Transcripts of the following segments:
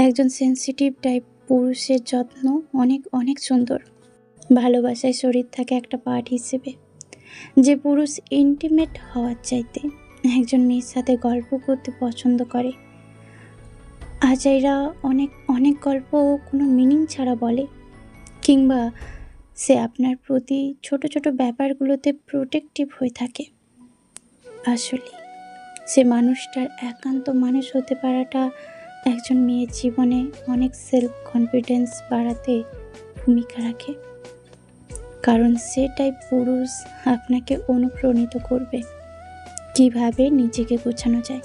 একজন sensitive type পুরুষের যত্ন অনেক অনেক সুন্দর। ভালোবাসায় শরীর থাকে একটা পার্ট হিসেবে। যে পুরুষ ইন্টিমেট হওয়ার চাইতে একজন মেয়ের সাথে গল্প করতে পছন্দ করে। আজাইরা অনেক অনেক গল্প কোনো মিনিং ছাড়া বলে। কিংবা সে আপনার প্রতি ছোট ছোট ব্যাপারগুলোতে প্রোটেক্টিভ হয়ে থাকে। আসলে সে মানুষটার একান্ত মানুষ হতে পারাটা একজন মেয়ের জীবনে অনেক সেলফ কনফিডেন্স বাড়াতে ভূমিকা রাখে। কারণ সে টাইপ পুরুষ আপনাকে অনুপ্রাণিত করবে। কীভাবে নিজেকে গোছানো যায়?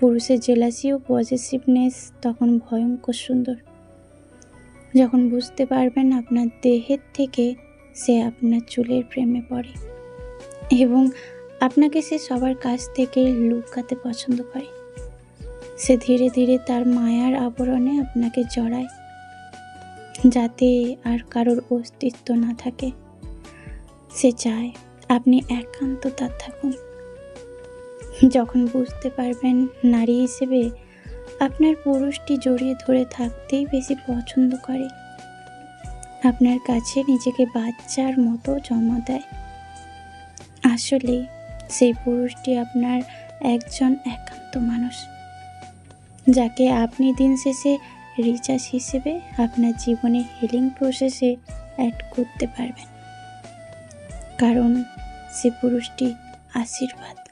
পুরুষের জেলাসি ও পজিটিভনেস তখন ভয়ঙ্কর সুন্দর। যখন বুঝতে পারবেন আপনার দেহের থেকে সে আপনার চুলের প্রেমে পড়ে। এবং আপনাকে সে সবার কাছ থেকে লুকাতে পছন্দ করে। সে ধীরে ধীরে তার মায়ার আবরণে আপনাকে জড়ায়, যাতে আর কারোর অস্তিত্ব না থাকে। সে চায় আপনি একান্ত তার থাকুন। যখন বুঝতে পারবেন নারী হিসেবে আপনার পুরুষটি জড়িয়ে ধরে থাকতেই বেশি পছন্দ করে, আপনার কাছে নিজেকে বাচ্চার মতো জমা দেয়। আসলে সেই পুরুষটি আপনার একজন একান্ত মানুষ, যাকে আপনি দিন শেষে রিচার্জ হিসেবে আপনার জীবনে হিলিং প্রসেসে অ্যাড করতে পারবেন। কারণ সে পুরুষটি আশীর্বাদ।